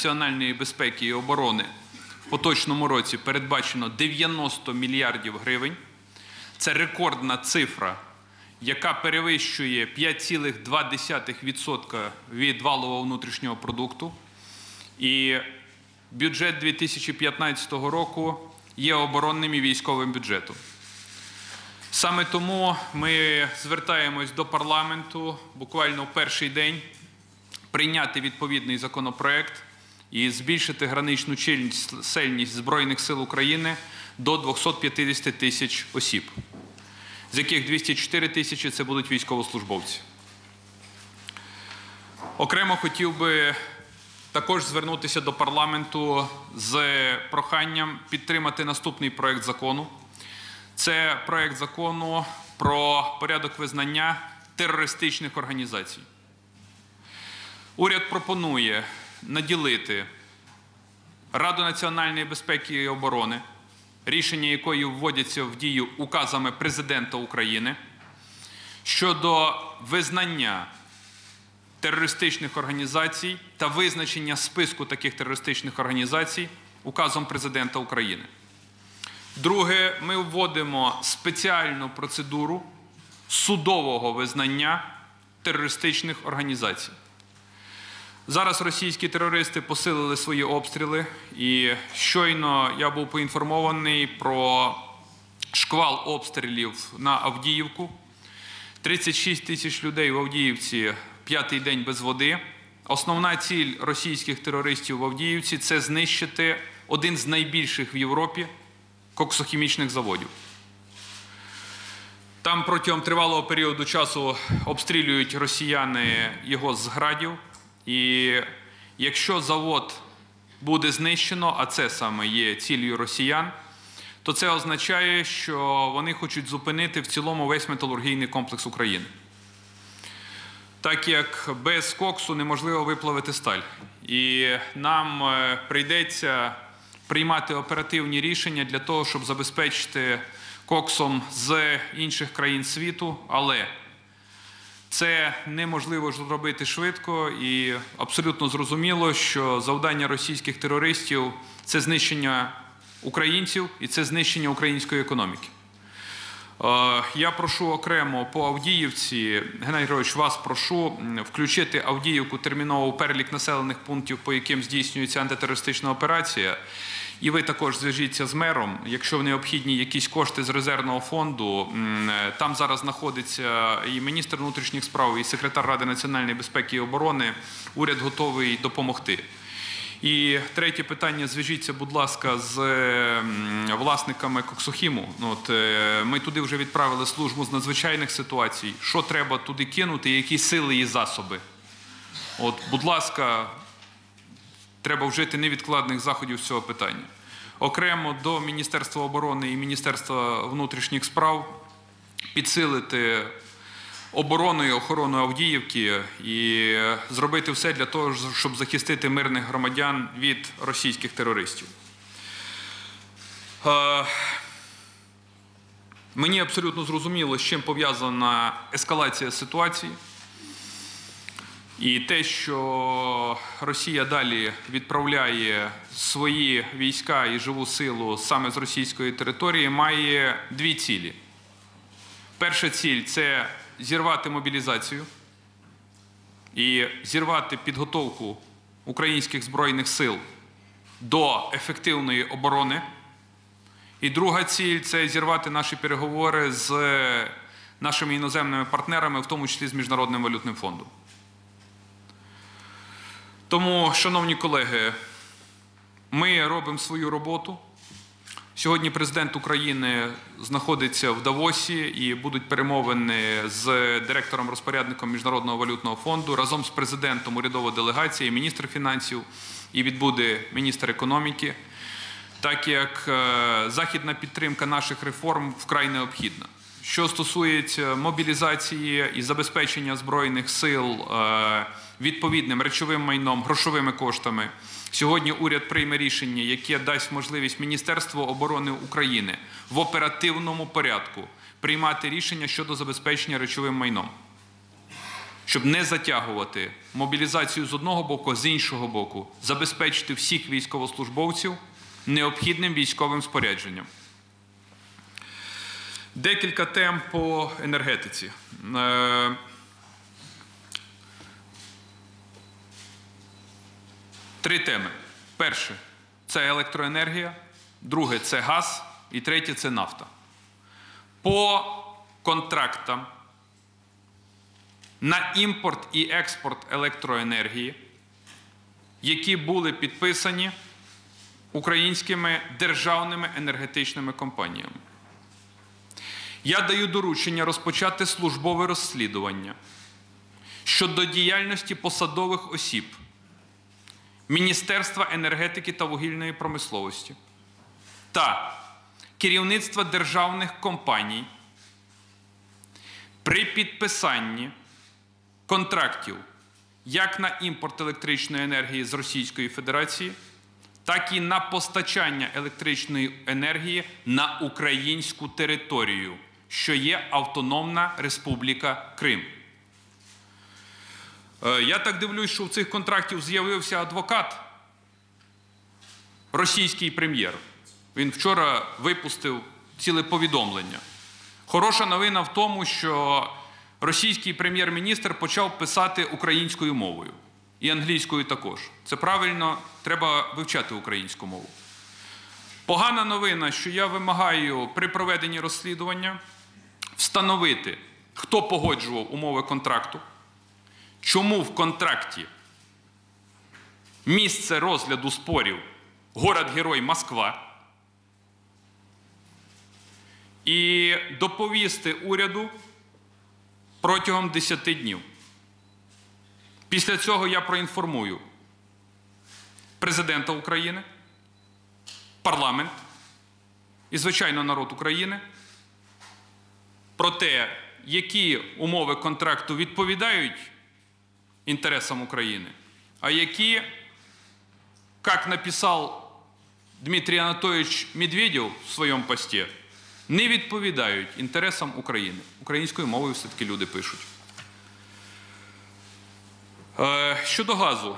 національної безпеки і оборони в поточному році передбачено 90 мільярдів гривень. Це рекордна цифра, яка перевищує 5,2% від валового внутрішнього продукту. І бюджет 2015 року є оборонним і військовим бюджетом. Саме тому ми звертаємось до парламенту буквально в перший день прийняти відповідний законопроект і збільшити граничну чисельність Збройних сил України до 250 тисяч осіб, з яких 204 тисячі це будуть військовослужбовці. Окремо хотів би також звернутися до парламенту з проханням підтримати наступний проект закону. Це проект закону про порядок визнання терористичних організацій. Уряд пропонує наділити Раду національної безпеки і оборони, рішення якої вводяться в дію указами Президента України щодо визнання терористичних організацій та визначення списку таких терористичних організацій указом Президента України. Друге, ми вводимо спеціальну процедуру судового визнання терористичних організацій. Зараз російські терористи посилили свої обстріли, і щойно я був поінформований про шквал обстрілів на Авдіївку. 36 тисяч людей в Авдіївці п'ятий день без води. Основна ціль російських терористів в Авдіївці це знищити один з найбільших в Європі коксохімічних заводів. Там протягом тривалого періоду часу обстрілюють росіяни його з градів. І якщо завод буде знищено, а це саме є ціллю росіян, то це означає, що вони хочуть зупинити в цілому весь металургійний комплекс України. Так як без коксу неможливо виплавити сталь. І нам е, прийдеться приймати оперативні рішення для того, щоб забезпечити коксом з інших країн світу, але це неможливо зробити швидко і абсолютно зрозуміло, що завдання російських терористів це знищення українців і це знищення української економіки. Е, я прошу окремо по Авдіївці, Геннадій Григорович, вас прошу включити Авдіївку терміново у перелік населених пунктів, по яким здійснюється антитерористична операція. І ви також зв'яжіться з мером. Якщо необхідні якісь кошти з резервного фонду, е, там зараз знаходиться і міністр внутрішніх справ, і секретар Ради національної безпеки і оборони. Уряд готовий допомогти. І третє питання: зв'яжіться, будь ласка, з власниками Коксохіму. Ну, от, е, Ми туди вже відправили службу з надзвичайних ситуацій. Що треба туди кинути, які сили і засоби? От, будь ласка, треба вжити невідкладних заходів з цього питання. Окремо до Міністерства оборони і Міністерства внутрішніх справ підсилити оборону і охорону Авдіївки і зробити все для того, щоб захистити мирних громадян від російських терористів. Е, мені абсолютно зрозуміло, з чим пов'язана ескалація ситуації. І те, що Росія далі відправляє свої війська і живу силу саме з російської території, має дві цілі. Перша ціль це зірвати мобілізацію і зірвати підготовку українських збройних сил до ефективної оборони. І друга ціль це зірвати наші переговори з нашими іноземними партнерами, в тому числі з Міжнародним валютним фондом. Тому, шановні колеги, ми робимо свою роботу. Сьогодні президент України знаходиться в Давосі і будуть перемовини з директором-розпорядником Міжнародного валютного фонду разом з президентом урядова делегація, міністр фінансів і відбуде міністр економіки, так як е, західна підтримка наших реформ вкрай необхідна. Що стосується мобілізації і забезпечення збройних сил е, відповідним речовим майном, грошовими коштами, сьогодні уряд прийме рішення, яке дасть можливість Міністерству оборони України в оперативному порядку приймати рішення щодо забезпечення речовим майном. щоб не затягувати мобілізацію з одного боку, з іншого боку, забезпечити всіх військовослужбовців необхідним військовим спорядженням. Декілька тем по енергетиці. Три теми. Перше це електроенергія, друге це газ, і третє це нафта. По контрактам на імпорт і експорт електроенергії, які були підписані українськими державними енергетичними компаніями. Я даю доручення розпочати службове розслідування щодо діяльності посадових осіб Міністерства енергетики та вугільної промисловості та керівництва державних компаній при підписанні контрактів як на імпорт електричної енергії з Російської Федерації, так і на постачання електричної енергії на українську територію, що є Автономна Республіка Крим. Е, Я так дивлюсь, що в цих контрактів з'явився адвокат, російський прем'єр. Він вчора випустив ціле повідомлення. Хороша новина в тому, що російський прем'єр-міністр почав писати українською мовою і англійською також. Це правильно, треба вивчати українську мову. Погана новина, що я вимагаю при проведенні розслідування встановити, хто погоджував умови контракту, чому в контракті місце розгляду спорів город-герой Москва, і доповісти уряду протягом 10 днів. Після цього я проінформую президента України, парламент і, звичайно, народ України про те, які умови контракту відповідають интересам Украины, а які, как написал Дмитрий Анатольевич Медведев в своєму пості, не відповідають інтересам України. Українською мовою все-таки люди пишуть. Е, Щодо газу.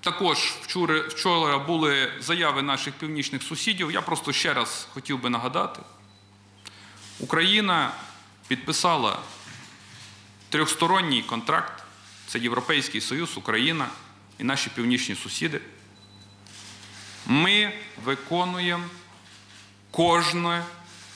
Також вчора були заяви наших північних сусідів. Я просто ще раз хотів би нагадати. Україна підписала трьохсторонній контракт це Європейський Союз, Україна і наші північні сусіди. Ми виконуємо кожне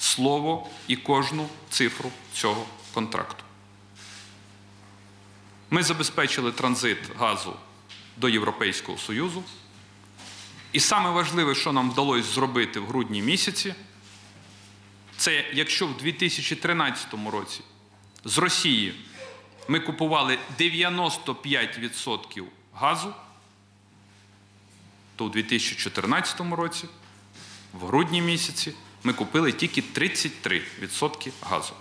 слово і кожну цифру цього контракту. Ми забезпечили транзит газу до Європейського Союзу. І саме важливе, що нам вдалося зробити в грудні місяці, це якщо в 2013 році з Росії ми купували 95% газу, то у 2014 році, в грудні місяці, ми купили тільки 33% газу.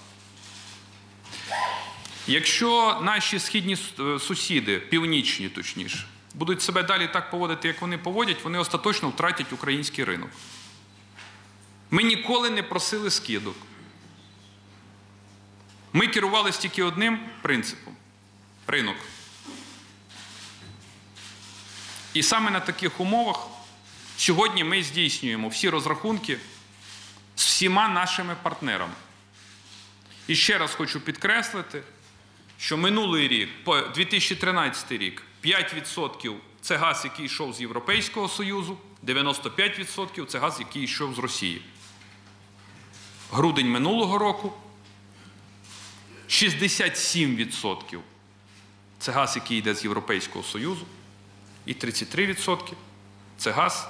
Якщо наші східні е, сусіди, північні точніше, будуть себе далі так поводити, як вони поводять, вони остаточно втратять український ринок. Ми ніколи не просили скидок. Ми керувалися тільки одним принципом ринок. І саме на таких умовах сьогодні ми здійснюємо всі розрахунки з всіма нашими партнерами. І ще раз хочу підкреслити, що минулий рік, 2013 рік, 5% це газ, який йшов з Європейського Союзу, 95% це газ, який йшов з Росії. Грудень минулого року 67% це газ, який йде з Європейського Союзу, і 33% це газ,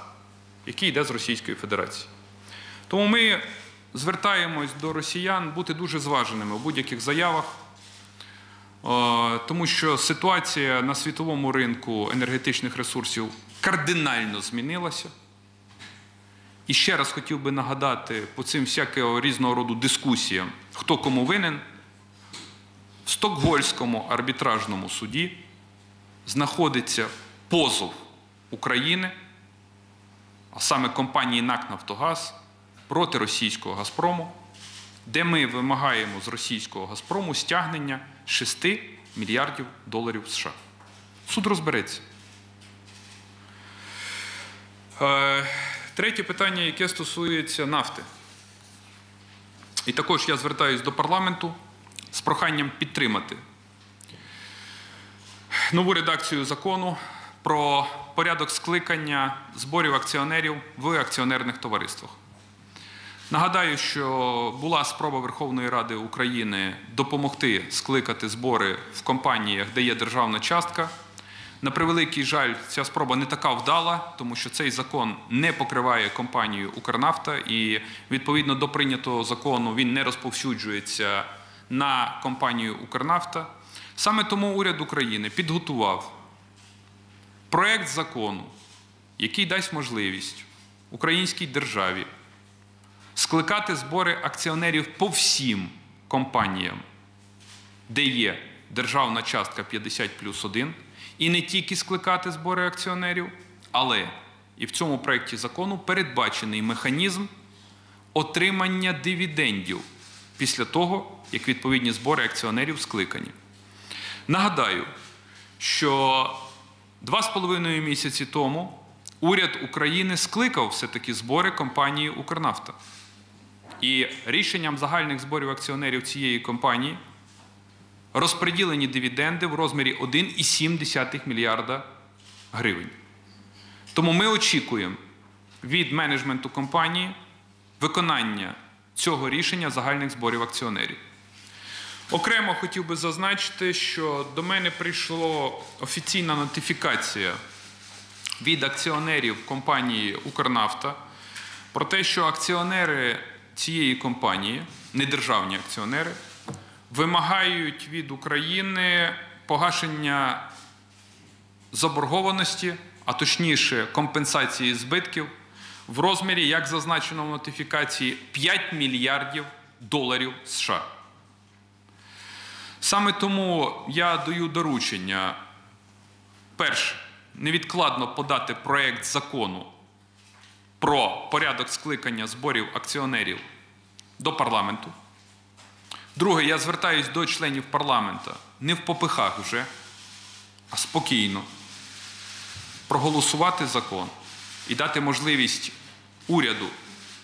який йде з Російської Федерації. Тому ми звертаємось до росіян бути дуже зваженими у будь-яких заявах, е, тому що ситуація на світовому ринку енергетичних ресурсів кардинально змінилася. І ще раз хотів би нагадати по цим всякого різного роду дискусіям, хто кому винен. Стокгольському арбітражному суді знаходиться позов України, а саме компанії НАК Нафтогаз проти російського Газпрому, де ми вимагаємо з російського Газпрому стягнення 6 мільярдів доларів США. Суд розбереться. Е, Третє питання, яке стосується нафти. І також я звертаюся до парламенту з проханням підтримати нову редакцію закону про порядок скликання зборів акціонерів в акціонерних товариствах. Нагадаю, що була спроба Верховної Ради України допомогти скликати збори в компаніях, де є державна частка. На превеликий жаль, ця спроба не така вдала, тому що цей закон не покриває компанію Укрнафта, і відповідно до прийнятого закону він не розповсюджується на компанію Укрнафта. Саме тому уряд України підготував проект закону, який дасть можливість українській державі скликати збори акціонерів по всім компаніям, де є державна частка 50 плюс 1, і не тільки скликати збори акціонерів, але і в цьому проєкті закону передбачений механізм отримання дивідендів після того, як відповідні збори акціонерів скликані. Нагадаю, що два з половиною місяці тому уряд України скликав все-таки збори компанії Укрнафта. І рішенням загальних зборів акціонерів цієї компанії розподілені дивіденди в розмірі 1,7 мільярда гривень. Тому ми очікуємо від менеджменту компанії виконання цього рішення загальних зборів акціонерів. Окремо хотів би зазначити, що до мене прийшла офіційна нотифікація від акціонерів компанії Укрнафта про те, що акціонери цієї компанії, недержавні акціонери, вимагають від України погашення заборгованості, а точніше компенсації збитків в розмірі, як зазначено в нотифікації, 5 мільярдів доларів США. Саме тому я даю доручення перше, невідкладно подати проєкт закону про порядок скликання зборів акціонерів до парламенту. Друге, я звертаюсь до членів парламента не в попихах вже, а спокійно проголосувати закон і дати можливість уряду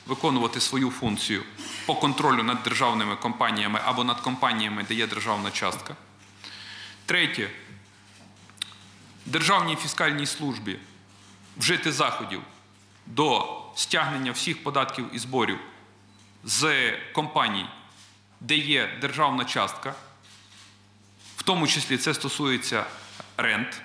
виконувати свою функцію по контролю над державними компаніями або над компаніями, де є державна частка. Третє, Державній фіскальній службі вжити заходів до стягнення всіх податків і зборів з компаній, де є державна частка, в тому числі це стосується рент.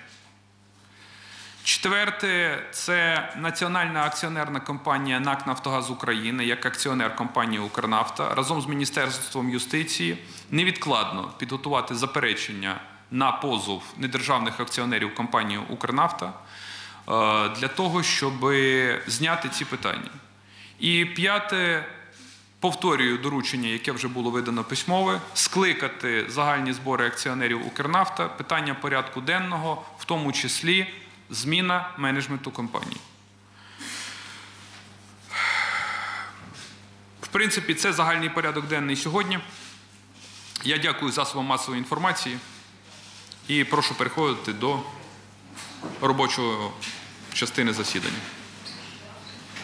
Четверте, це Національна акціонерна компанія НАК Нафтогаз України як акціонер компанії Укрнафта разом з Міністерством юстиції невідкладно підготувати заперечення на позов недержавних акціонерів компанії Укрнафта е, для того, щоб зняти ці питання. І п'яте, повторюю доручення, яке вже було видано письмове, скликати загальні збори акціонерів Укрнафта, питання порядку денного, в тому числі зміна менеджменту компанії. В принципі, це загальний порядок денний сьогодні. Я дякую засобам масової інформації і прошу переходити до робочої частини засідання.